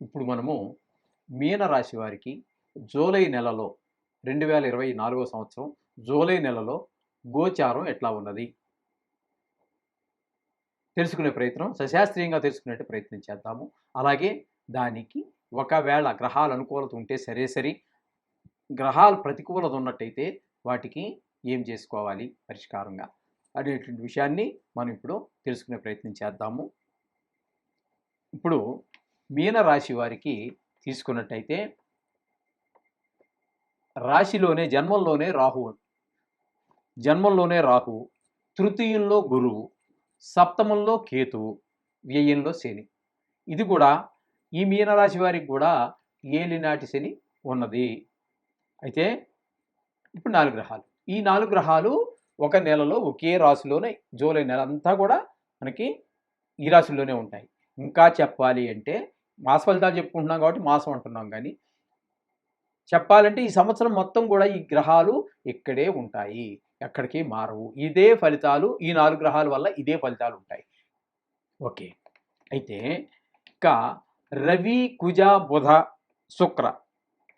ఇప్పుడు మనము మీన రాశి వారికి జూలై నెలలో రెండు వేల ఇరవై నాలుగో సంవత్సరం జూలై నెలలో గోచారం ఎట్లా ఉన్నది? తెలుసుకునే ప్రయత్నం సశాస్త్రీయంగా తెలుసుకునేట్టు ప్రయత్నం చేద్దాము. అలాగే దానికి ఒకవేళ గ్రహాలు అనుకూలత ఉంటే సరే సరి గ్రహాలు ప్రతికూలత ఉన్నట్టయితే వాటికి ఏం చేసుకోవాలి పరిష్కారంగా అనేటువంటి విషయాన్ని మనం ఇప్పుడు తెలుసుకునే ప్రయత్నం చేద్దాము. ఇప్పుడు మీనరాశి వారికి తీసుకున్నట్టయితే రాశిలోనే జన్మంలోనే రాహువు జన్మంలోనే రాహువు తృతీయంలో గురువు సప్తమంలో కేతువు వ్యయంలో శని. ఇది కూడా ఈ మీనరాశి వారికి కూడా ఏలినాటి శని ఉన్నది. అయితే ఇప్పుడు నాలుగు గ్రహాలు. ఈ నాలుగు గ్రహాలు ఒక నెలలో ఒకే రాశిలోనే జూలై నెల అంతా కూడా మనకి ఈ రాశిలోనే ఉంటాయి. ఇంకా చెప్పాలి అంటే మాస ఫలితాలు చెప్పుకుంటున్నాం కాబట్టి మాసం అంటున్నాం కానీ చెప్పాలంటే ఈ సంవత్సరం మొత్తం కూడా ఈ గ్రహాలు ఇక్కడే ఉంటాయి ఎక్కడికి మారవు. ఇదే ఫలితాలు ఈ నాలుగు గ్రహాల వల్ల ఇదే ఫలితాలు ఉంటాయి. ఓకే. అయితే ఇంకా రవి కుజ బుధ శుక్ర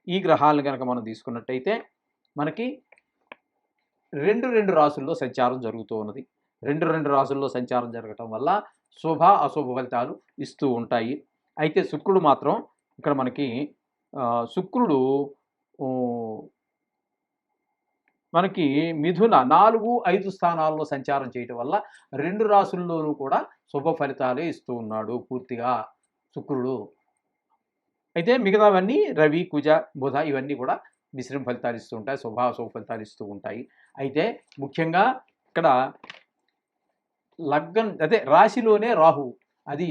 ఈ గ్రహాలను కనుక మనం తీసుకున్నట్టయితే మనకి రెండు రెండు రాసుల్లో సంచారం జరుగుతూ ఉన్నది. రెండు రెండు రాసుల్లో సంచారం జరగటం వల్ల శుభ అశుభ ఫలితాలు ఇస్తూ ఉంటాయి. అయితే శుక్రుడు మాత్రం ఇక్కడ మనకి శుక్రుడు మనకి మిథున నాలుగు ఐదు స్థానాల్లో సంచారం చేయటం వల్ల రెండు రాసుల్లోనూ కూడా శుభ ఫలితాలే ఇస్తూ ఉన్నాడు పూర్తిగా శుక్రుడు. అయితే మిగతావన్నీ రవి కుజ బుధ ఇవన్నీ కూడా మిశ్రమ ఫలితాలు ఇస్తూ ఉంటాయి శుభ ఫలితాలు ఇస్తూ ఉంటాయి. అయితే ముఖ్యంగా ఇక్కడ లగ్నం అదే రాశిలోనే రాహు అది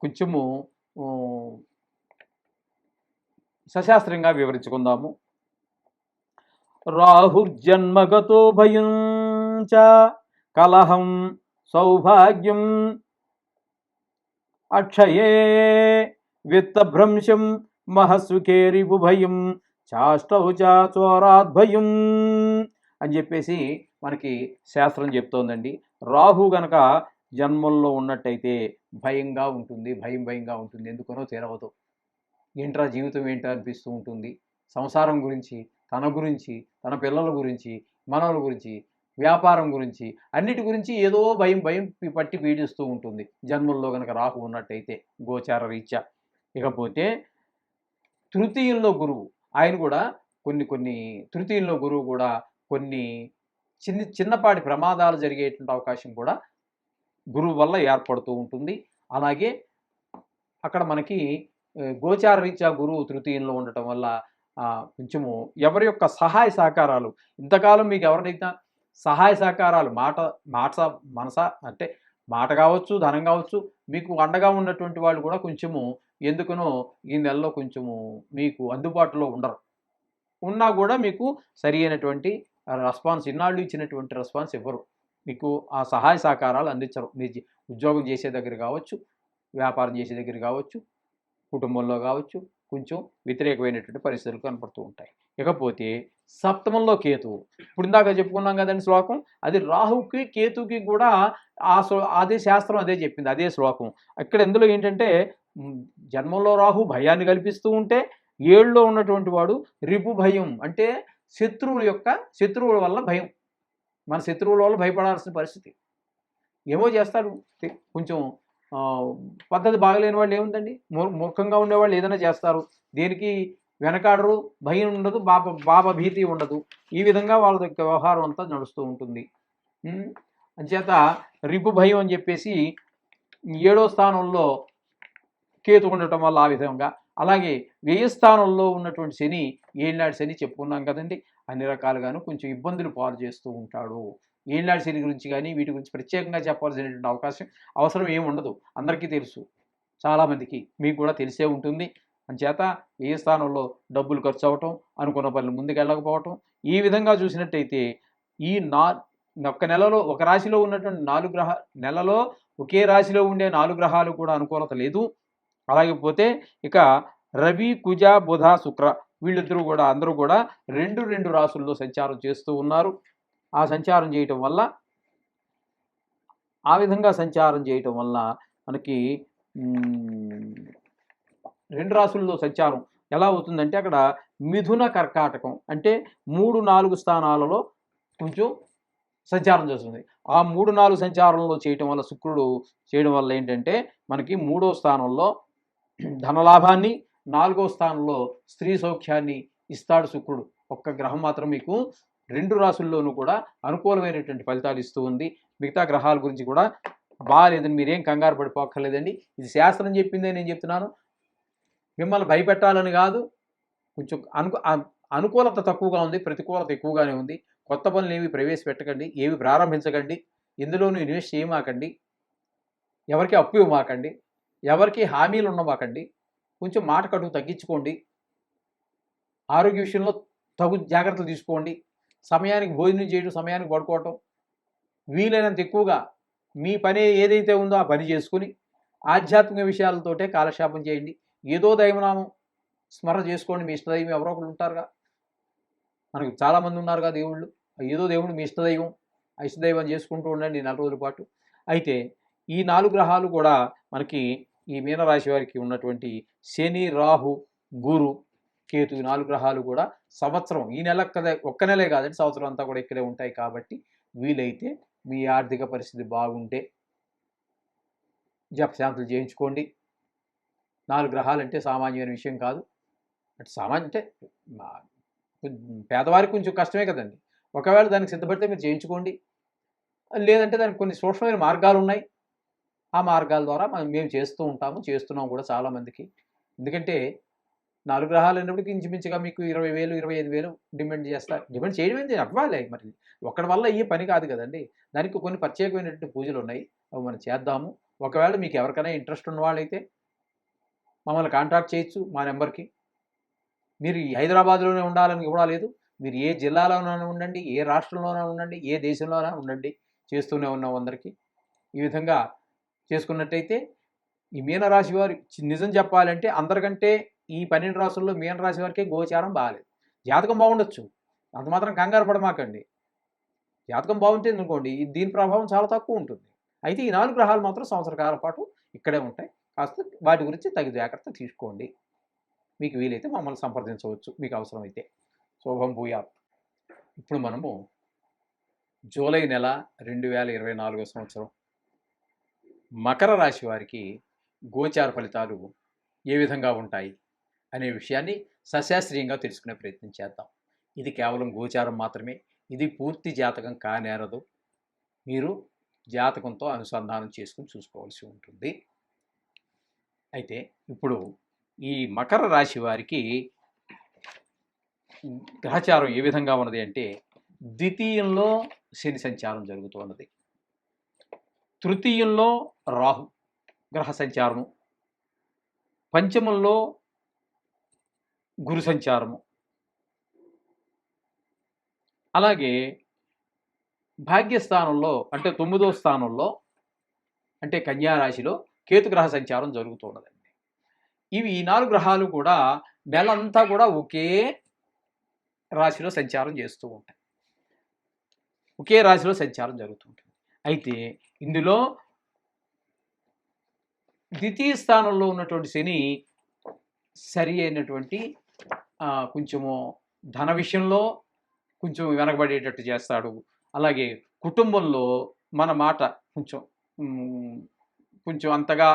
కొంచెము సశాస్త్రంగా వివరించుకుందాము. రాహుర్జన్మగతో భయం చ కలహం సౌభాగ్యం అక్షయే విత్తభ్రంశం మహస్సుకేరిపు భయం చాష్టౌ చ అని చెప్పేసి మనకి శాస్త్రం చెప్తోందండి. రాహు గనక జన్మల్లో ఉన్నట్టయితే భయంగా ఉంటుంది భయం భయంగా ఉంటుంది. ఎందుకనో తెరవదు ఏంట్రా జీవితం ఏంటో అనిపిస్తూ ఉంటుంది. సంసారం గురించి తన గురించి తన పిల్లల గురించి మనవల గురించి వ్యాపారం గురించి అన్నిటి గురించి ఏదో భయం భయం పట్టి పీడిస్తూ ఉంటుంది. జన్మల్లో కనుక రాహు ఉన్నట్టయితే గోచార రీత్యా. ఇకపోతే తృతీయంలో గురువు ఆయన కూడా కొన్ని కొన్ని తృతీయంలో గురువు కూడా కొన్ని చిన్న చిన్నపాటి ప్రమాదాలు జరిగేటువంటి అవకాశం కూడా గురువు వల్ల ఏర్పడుతూ ఉంటుంది. అలాగే అక్కడ మనకి గోచార రీత్యా గురువు తృతీయంలో ఉండటం వల్ల కొంచెము ఎవరి యొక్క సహాయ సహకారాలు ఇంతకాలం మీకు ఎవరినైతే సహాయ సహకారాలు మాట మాట మనస అంటే మాట కావచ్చు ధనం కావచ్చు మీకు అండగా ఉన్నటువంటి వాళ్ళు కూడా కొంచెము ఎందుకనో ఈ నెలలో కొంచెము మీకు అందుబాటులో ఉండరు. ఉన్నా కూడా మీకు సరి అయినటువంటి రెస్పాన్స్ ఇన్నాళ్ళు ఇచ్చినటువంటి రెస్పాన్స్ ఇవ్వరు. మీకు ఆ సహాయ సహకారాలు అందించరు. మీ ఉద్యోగం చేసే దగ్గర కావచ్చు వ్యాపారం చేసే దగ్గర కావచ్చు కుటుంబంలో కావచ్చు కొంచెం వ్యతిరేకమైనటువంటి పరిస్థితులు కనపడుతూ ఉంటాయి. ఇకపోతే సప్తమంలో కేతు ఇప్పుడు ఇందాక చెప్పుకున్నాం కదండి శ్లోకం అది రాహుకి కేతుకి కూడా ఆ అదే శాస్త్రం అదే చెప్పింది అదే శ్లోకం. ఇక్కడ ఇందులో ఏంటంటే జన్మంలో రాహు భయాన్ని కల్పిస్తూ ఉంటే ఏళ్ళలో ఉన్నటువంటి వాడు రిపు భయం అంటే శత్రువుల యొక్క శత్రువుల వల్ల భయం. మన శత్రువుల వల్ల భయపడాల్సిన పరిస్థితి. ఏమో చేస్తారు. కొంచెం పద్ధతి బాగలేని వాళ్ళు ఏముందండి? మూర్ మూర్ఖంగా ఉండేవాళ్ళు ఏదైనా చేస్తారు. దేనికి వెనకాడరు భయం ఉండదు బాబ బాబ భీతి ఉండదు. ఈ విధంగా వాళ్ళ యొక్క వ్యవహారం అంతా నడుస్తూ ఉంటుంది. అంచేత రిపు భయం అని చెప్పేసి ఏడో స్థానంలో కేతు ఉండటం వల్ల ఆ విధంగా. అలాగే వ్యయ స్థానంలో ఉన్నటువంటి శని ఏళ్ళనాడు శని చెప్పుకున్నాం కదండి. అన్ని రకాలుగాను కొంచెం ఇబ్బందులు పాలు చేస్తూ ఉంటాడు. ఏళ్ళనాడు శైలి గురించి కానీ వీటి గురించి ప్రత్యేకంగా చెప్పాల్సినటువంటి అవకాశం అవసరం ఏమి ఉండదు. అందరికీ తెలుసు. చాలామందికి మీకు కూడా తెలిసే ఉంటుంది. అంచేత ఏ స్థానంలో డబ్బులు ఖర్చు అవ్వటం అనుకున్న పనులు ముందుకు వెళ్ళకపోవటం ఈ విధంగా చూసినట్టయితే ఈ నా ఒక్క నెలలో ఒక రాశిలో ఉన్నటువంటి నాలుగు గ్రహ నెలలో ఒకే రాశిలో ఉండే నాలుగు గ్రహాలు కూడా అనుకూలత లేదు. అలాగే పోతే ఇక రవి కుజ బుధ శుక్ర వీళ్ళిద్దరూ కూడా అందరూ కూడా రెండు రెండు రాసుల్లో సంచారం చేస్తూ ఉన్నారు. ఆ సంచారం చేయటం వల్ల ఆ విధంగా సంచారం చేయటం వల్ల మనకి రెండు రాసుల్లో సంచారం ఎలా అవుతుందంటే అక్కడ మిథున కర్కాటకం అంటే మూడు నాలుగు స్థానాలలో కొంచెం సంచారం చేస్తుంది. ఆ మూడు నాలుగు సంచారంలో చేయటం వల్ల శుక్రుడు చేయడం వల్ల ఏంటంటే మనకి మూడో స్థానంలో ధనలాభాన్ని నాలుగో స్థానంలో స్త్రీ సౌఖ్యాన్ని ఇస్తాడు శుక్రుడు. ఒక్క గ్రహం మాత్రం మీకు రెండు రాసుల్లోనూ కూడా అనుకూలమైనటువంటి ఫలితాలు ఇస్తూ ఉంది. మిగతా గ్రహాల గురించి కూడా బాగాలేదని మీరేం కంగారు పడిపోక్కర్లేదండి. ఇది శాస్త్రం చెప్పిందే నేను చెప్తున్నాను. మిమ్మల్ని భయపెట్టాలని కాదు. కొంచెం అనుకు అనుకూలత తక్కువగా ఉంది ప్రతికూలత ఎక్కువగానే ఉంది. కొత్త పనులు ఏవి ప్రవేశపెట్టకండి ఏవి ప్రారంభించకండి ఎందులోనూ ఇన్వెస్ట్ చేయమాకండి ఎవరికి అప్పు ఇవ్వమాకండి ఎవరికి హామీలు ఉండమాకండి కొంచెం మాట కడుగు తగ్గించుకోండి. ఆరోగ్య విషయంలో తగు జాగ్రత్తలు తీసుకోండి. సమయానికి భోజనం చేయడం సమయానికి పడుకోవటం వీలైనంత ఎక్కువగా మీ పని ఏదైతే ఉందో ఆ పని చేసుకుని ఆధ్యాత్మిక విషయాలతోటే కాలక్షేపం చేయండి. ఏదో దైవనామం స్మరణ చేసుకోండి. మీ ఇష్టదైవం ఎవరో ఒకరు ఉంటారుగా. మనకు చాలామంది ఉన్నారుగా దేవుళ్ళు. ఏదో దేవుడు మీ ఇష్టదైవం ఆ ఇష్టదైవం చేసుకుంటూ ఉండండి నెల రోజుల పాటు. అయితే ఈ నాలుగు గ్రహాలు కూడా మనకి ఈ మీనరాశి వారికి ఉన్నటువంటి శని రాహు గురు కేతు ఈ నాలుగు గ్రహాలు కూడా సంవత్సరం ఈ నెల ఒక్క నెలే కాదండి సంవత్సరం అంతా కూడా ఇక్కడే ఉంటాయి కాబట్టి వీలైతే మీ ఆర్థిక పరిస్థితి బాగుంటే జపశాంతులు చేయించుకోండి. నాలుగు గ్రహాలు అంటే సామాన్యమైన విషయం కాదు. అంటే సామాన్య అంటే పేదవారికి కొంచెం కష్టమే కదండి. ఒకవేళ దానికి సిద్ధపడితే మీరు చేయించుకోండి. లేదంటే దానికి కొన్ని సూక్ష్మమైన మార్గాలు ఉన్నాయి. ఆ మార్గాల ద్వారా మనం మేము చేస్తూ ఉంటాము చేస్తున్నాం కూడా చాలామందికి ఎందుకంటే నాలుగు గ్రహాలు అయినప్పటికీ ఇంచుమించుగా మీకు ఇరవై వేలు ఇరవై ఐదు వేలు డిమాండ్ చేస్తారు డిమాండ్ చేయడం ఏంటి? అవ్వాలి మరి. ఒక్కడి వల్ల ఏ పని కాదు కదండి. దానికి కొన్ని ప్రత్యేకమైనటువంటి పూజలు ఉన్నాయి. అవి మనం చేద్దాము. ఒకవేళ మీకు ఎవరికైనా ఇంట్రెస్ట్ ఉన్న వాళ్ళైతే మమ్మల్ని కాంటాక్ట్ చేయొచ్చు మా నెంబర్కి. మీరు హైదరాబాద్లోనే ఉండాలని కూడా లేదు. మీరు ఏ జిల్లాలోనైనా ఉండండి ఏ రాష్ట్రంలోనైనా ఉండండి ఏ దేశంలోనైనా ఉండండి. చేస్తూనే ఉన్నాం అందరికీ. ఈ విధంగా చేసుకున్నట్టయితే ఈ మీనరాశి వారి నిజం చెప్పాలంటే అందరికంటే ఈ పన్నెండు రాసుల్లో మీనరాశి వారికే గోచారం బాగాలేదు జాతకం బాగుండొచ్చు. అంత మాత్రం కంగారు పడమాకండి. జాతకం బాగుంటే అనుకోండి దీని ప్రభావం చాలా తక్కువ ఉంటుంది. అయితే ఈ నాలుగు గ్రహాలు మాత్రం సంవత్సర కాల పాటు ఇక్కడే ఉంటాయి. కాస్త వాటి గురించి తగు జాగ్రత్త తీసుకోండి. మీకు వీలైతే మమ్మల్ని సంప్రదించవచ్చు. మీకు అవసరమైతే. శోభం భూయాత్. ఇప్పుడు మనము జూలై నెల రెండు వేల ఇరవై నాలుగో సంవత్సరం మకర రాశి వారికి గోచార ఫలితాలు ఏ విధంగా ఉంటాయి అనే విషయాన్ని సశాస్త్రీయంగా తెలుసుకునే ప్రయత్నం చేద్దాం. ఇది కేవలం గోచారం మాత్రమే. ఇది పూర్తి జాతకం కానేరదు. మీరు జాతకంతో అనుసంధానం చేసుకుని చూసుకోవాల్సి ఉంటుంది. అయితే ఇప్పుడు ఈ మకర రాశి వారికి గ్రహచారం ఏ విధంగా ఉన్నది అంటే ద్వితీయంలో శని సంచారం జరుగుతున్నది తృతీయంలో రాహు గ్రహ సంచారము. పంచమంలో గురు సంచారము. అలాగే భాగ్యస్థానంలో అంటే తొమ్మిదో స్థానంలో అంటే కన్యా రాశిలో కేతుగ్రహ సంచారం జరుగుతున్నదండి ఇవి ఈ నాలుగు గ్రహాలు కూడా నెలంతా కూడా ఒకే రాశిలో సంచారం చేస్తూ ఉంటాయి. ఒకే రాశిలో సంచారం జరుగుతుంటుంది అయితే ఇందులో ద్వితీయ స్థానంలో ఉన్నటువంటి శని సరి అయినటువంటి కొంచెము ధన విషయంలో కొంచెం వెనకబడేటట్టు చేస్తాడు. అలాగే కుటుంబంలో మన మాట కొంచెం కొంచెం అంతగా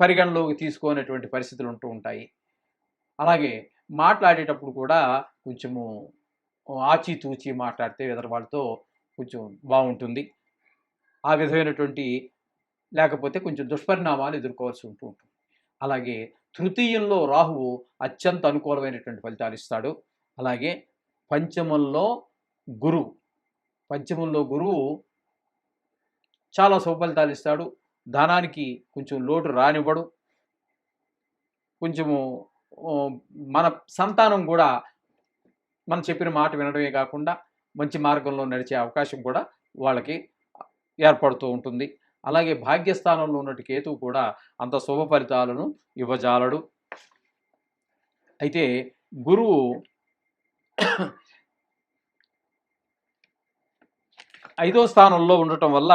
పరిగణలోకి తీసుకోనటువంటి పరిస్థితులు ఉంటూ ఉంటాయి. అలాగే మాట్లాడేటప్పుడు కూడా కొంచెము ఆచితూచి మాట్లాడితే ఎదరవాళ్ళతో కొంచెం బాగుంటుంది. ఆ విధమైనటువంటి లేకపోతే కొంచెం దుష్పరిణామాలు ఎదుర్కోవాల్సి ఉంటూ ఉంటుంది. అలాగే తృతీయంలో రాహువు అత్యంత అనుకూలమైనటువంటి ఫలితాలు ఇస్తాడు. అలాగే పంచమంలో గురువు పంచమంలో గురువు చాలా సుఫలితాలు ఇస్తాడు. ధనానికి కొంచెం లోటు రానివ్వడు. కొంచెము మన సంతానం కూడా మనం చెప్పిన మాట వినడమే కాకుండా మంచి మార్గంలో నడిచే అవకాశం కూడా వాళ్ళకి ఏర్పడుతూ ఉంటుంది. అలాగే భాగ్యస్థానంలో ఉన్నటి కేతువు కూడా అంత శుభ ఫలితాలను ఇవ్వజాలడు. అయితే గురువు ఐదో స్థానంలో ఉండటం వల్ల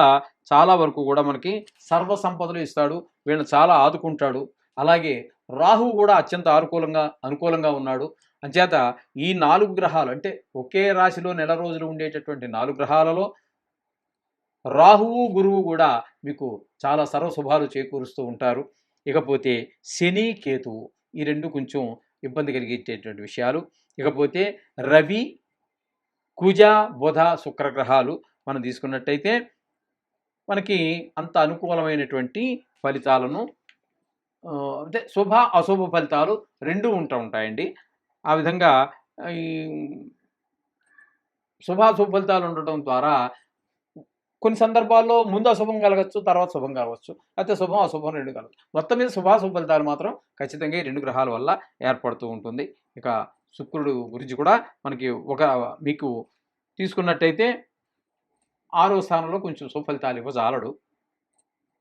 చాలా వరకు కూడా మనకి సర్వ సంపదలు ఇస్తాడు. వీళ్ళని చాలా ఆదుకుంటాడు. అలాగే రాహు కూడా అత్యంత అనుకూలంగా అనుకూలంగా ఉన్నాడు. అంచేత ఈ నాలుగు గ్రహాలు అంటే ఒకే రాశిలో నెల రోజులు ఉండేటటువంటి నాలుగు గ్రహాలలో రాహువు గురువు కూడా మీకు చాలా సర్వశుభాలు చేకూరుస్తూ ఉంటారు. ఇకపోతే శని కేతువు ఈ రెండు కొంచెం ఇబ్బంది కలిగించేటువంటి విషయాలు. ఇకపోతే రవి కుజ బుధ శుక్ర గ్రహాలు మనం తీసుకున్నట్టయితే మనకి అంత అనుకూలమైనటువంటి ఫలితాలను అంటే శుభ అశుభ ఫలితాలు రెండూ ఉంటూ ఉంటాయండి. ఆ విధంగా ఈ శుభాశుభ ఫలితాలు ఉండటం ద్వారా కొన్ని సందర్భాల్లో ముందు అశుభం కలగచ్చు తర్వాత శుభం కలగచ్చు అయితే శుభం అశుభం రెండు కలగచ్చు మొత్తం మీద శుభాశుభ ఫలితాలు మాత్రం ఖచ్చితంగా ఈ రెండు గ్రహాల వల్ల ఏర్పడుతూ ఉంటుంది. ఇక శుక్రుడు గురించి కూడా మనకి ఒక మీకు తీసుకున్నట్టయితే ఆరో స్థానంలో కొంచెం సుఫలితాలు ఇవ్వజాలడు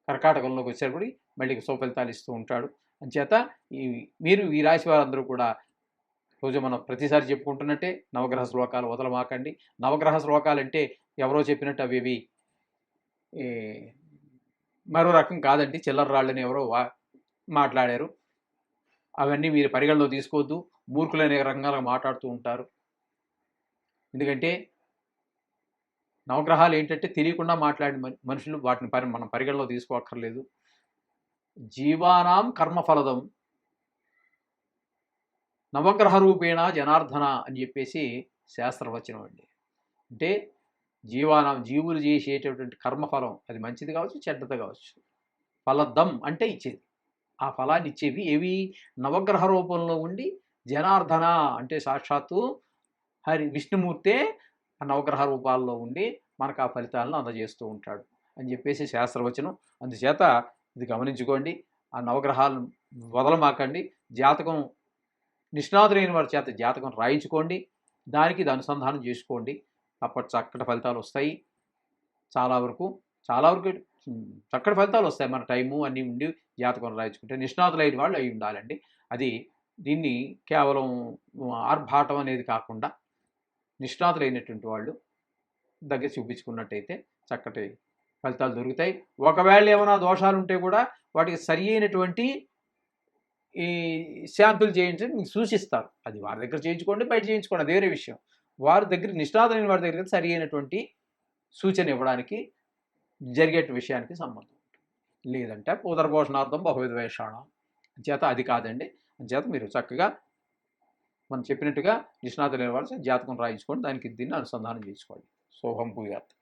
కర్కాటకంలోకి వచ్చేటప్పుడు మళ్ళీ సుఫలితాలు ఇస్తూ ఉంటాడు. అంచేత ఈ మీరు ఈ రాశి వారందరూ కూడా రోజు మనం ప్రతిసారి చెప్పుకుంటున్నట్టే నవగ్రహ శ్లోకాలు వదలమాకండి. నవగ్రహ శ్లోకాలు అంటే ఎవరో చెప్పినట్టు అవి ఇవి మరో రకం కాదండి. చిల్లర రాళ్ళని ఎవరో వా మాట్లాడారు. అవన్నీ మీరు పరిగణలో తీసుకోవద్దు. మూర్ఖులనే రంగాలుగా మాట్లాడుతూ ఉంటారు. ఎందుకంటే నవగ్రహాలు ఏంటంటే తెలియకుండా మాట్లాడిన మనుషులు వాటిని పరి మనం పరిగణలో తీసుకోక్కర్లేదు. జీవానాం కర్మఫలదం. నవగ్రహ రూపేణ జనార్దన అని చెప్పేసి శాస్త్రవచనం అండి. అంటే జీవానం జీవులు చేసేటటువంటి కర్మఫలం అది మంచిది కావచ్చు చెడ్డది కావచ్చు. ఫలదం అంటే ఇచ్చేది. ఆ ఫలాన్ని ఇచ్చేవి ఏవి? నవగ్రహ రూపంలో ఉండి జనార్దన అంటే సాక్షాత్తు హరి విష్ణుమూర్తే ఆ నవగ్రహ రూపాల్లో ఉండి మనకు ఆ ఫలితాలను అందజేస్తూ ఉంటాడు అని చెప్పేసి శాస్త్రవచనం. అందుచేత ఇది గమనించుకోండి. ఆ నవగ్రహాలను వదలమాకండి. జాతకం నిష్ణాతులైన వారి చేత జాతకం రాయించుకోండి. దానికి ఇది అనుసంధానం చేసుకోండి. అప్పటి చక్కటి ఫలితాలు వస్తాయి. చాలా వరకు చాలా వరకు చక్కటి ఫలితాలు వస్తాయి మన టైము అన్నీ ఉండి జాతకం రాయించుకుంటే. నిష్ణాతులైన వాళ్ళు అయి ఉండాలండి. అది దీన్ని కేవలం ఆర్భాటం అనేది కాకుండా నిష్ణాతులైనటువంటి వాళ్ళు దగ్గర చూపించుకున్నట్టయితే చక్కటి ఫలితాలు దొరుకుతాయి. ఒకవేళ ఏమైనా దోషాలు ఉంటే కూడా వాటికి సరి అయినటువంటి ఈ శాంతులు చేయించని మీకు సూచిస్తారు. అది వారి దగ్గర చేయించుకోండి బయట చేయించుకోండి అది వేరే విషయం. వారి దగ్గర నిష్ణాతులైన వారి దగ్గర సరి అయినటువంటి సూచన ఇవ్వడానికి జరిగే విషయానికి సంబంధం లేదంటే ఉదరపోషణార్థం బహువిధ వేషాణం చేత అది కాదండి. చేత మీరు చక్కగా మనం చెప్పినట్టుగా నిష్ణాతులైన వాళ్ళు జాతకం రాయించుకోండి దానికి దీన్ని అనుసంధానం చేసుకోండి. శోభం భూయాత్.